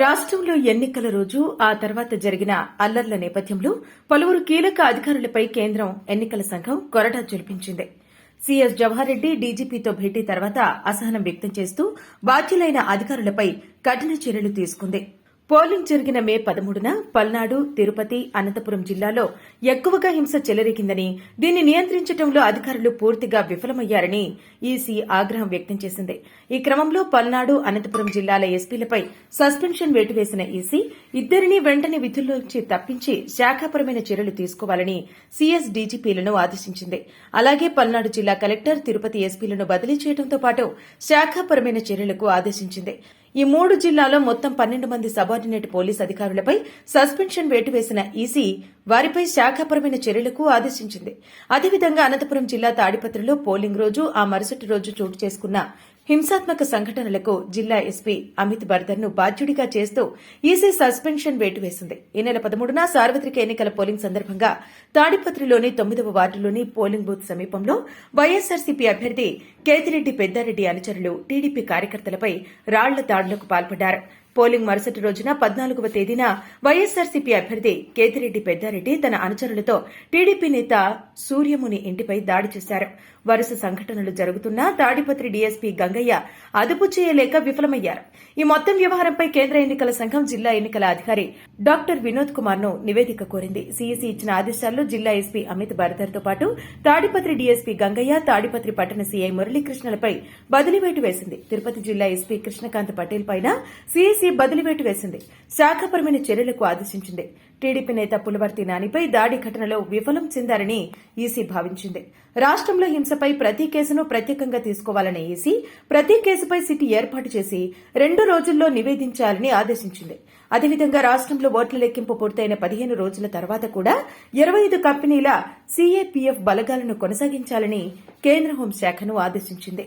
రాష్ట్రంలో ఎన్నికల రోజు ఆ తర్వాత జరిగిన అల్లర్ల నేపథ్యంలో పలువురు కీలక అధికారులపై కేంద్రం ఎన్నికల సంఘం కొరడా జులిపించింది సీఎస్ జవహర్ రెడ్డి డీజీపీతో భేటీ తర్వాత అసహనం వ్యక్తం చేస్తూ బాధ్యులైన అధికారులపై కఠిన చర్యలు తీసుకుంది. పోలింగ్ జరిగిన మే పదమూడున పల్నాడు తిరుపతి అనంతపురం జిల్లాలో ఎక్కువగా హింస చెలరేగిందని దీన్ని నియంత్రించడంలో అధికారులు పూర్తిగా విఫలమయ్యారని ఈసీ ఆగ్రహం వ్యక్తం చేసింది. ఈ క్రమంలో పల్నాడు అనంతపురం జిల్లాల ఎస్పీలపై సస్పెన్షన్ వేటు వేసిన ఈసీ ఇద్దరిని వెంటనే విధుల్లోంచి తప్పించి శాఖాపరమైన చర్యలు తీసుకోవాలని సీఎస్ డీజీపీలను ఆదేశించింది. అలాగే పల్నాడు జిల్లా కలెక్టర్ తిరుపతి ఎస్పీలను బదిలీ చేయడంతో పాటు శాఖాపరమైన చర్యలకు ఆదేశించింది. ఈ మూడు జిల్లాలో మొత్తం పన్నెండు మంది సబార్డినేట్ పోలీస్ అధికారులపై సస్పెన్షన్ వేటు వేసిన ఈసీ వారిపై శాఖాపరమైన చర్యలకు ఆదేశించింది. అదేవిధంగా అనంతపురం జిల్లా తాడిపత్రిలో పోలింగ్ రోజు ఆ మరుసటి రోజు చోటు చేసుకున్న హింసాత్మక సంఘటనలకు జిల్లా ఎస్పీ అమిత్ బర్దర్ను బాధ్యుడిగా చేస్తూ ఈసీ సస్పెన్షన్ వేటు వేసింది. ఈ నెల పదమూడున సార్వత్రిక ఎన్నికల పోలింగ్ సందర్భంగా తాడిపత్రిలోని తొమ్మిదవ వార్డులోని పోలింగ్ బూత్ సమీపంలో వైఎస్సార్సీపీ అభ్యర్థి కేతిరెడ్డి పెద్దారెడ్డి అనుచరులు టీడీపీ కార్యకర్తలపై రాళ్ళ దాడులకు పాల్పడ్డారు. పోలింగ్ మరుసటి రోజున పద్నాలుగవ తేదీన వైఎస్సార్సీపీ అభ్యర్థి కేతిరెడ్డి పెద్దారెడ్డి తన అనుచరులతో టీడీపీ నేత సూర్యముని ఇంటిపై దాడి చేశారు. వరుస సంఘటనలు జరుగుతున్నా తాడిపత్రి డీఎస్పీ గంగయ్య అదుపు చేయలేక విఫలమయ్యారు. ఈ మొత్తం వ్యవహారంపై కేంద్ర ఎన్నికల సంఘం జిల్లా ఎన్నికల అధికారి డాక్టర్ వినోద్ కుమార్ను నివేదిక కోరింది. సీఈసీ ఇచ్చిన ఆదేశాల్లో జిల్లా ఎస్పీ అమిత్తో పాటు తాడిపత్రి డీఎస్పీ గంగయ్య తాడిపత్రి పట్టణ సీఐ మురళీకృష్ణలపై బదిలీవేటు వేసింది. తిరుపతి జిల్లా ఎస్పీ కృష్ణకాంత్ పటేల్ పైన సీఈసీ బదిలీవేటు వేసింది. శాఖపరమైన చర్యలకు ఆదేశించింది. టీడీపీ నేత పులవర్తి నానిపై దాడి ఘటనలో విఫలం చెందారని ఈసీ భావించింది. రాష్ట్రంలో హింసపై ప్రతి కేసును ప్రత్యేకంగా తీసుకోవాలని ఈసీ ప్రతి కేసుపై సిటీ ఏర్పాటు చేసి రెండు రోజుల్లో నివేదించాలని ఆదేశించింది. అదేవిధంగా రాష్ట్రంలో ఓట్ల లెక్కింపు పూర్తయిన పదిహేను రోజుల తర్వాత కూడా ఇరవై ఐదు కంపెనీల సీఏపీఎఫ్ బలగాలను కొనసాగించాలని కేంద్ర హోంశాఖను ఆదేశించింది.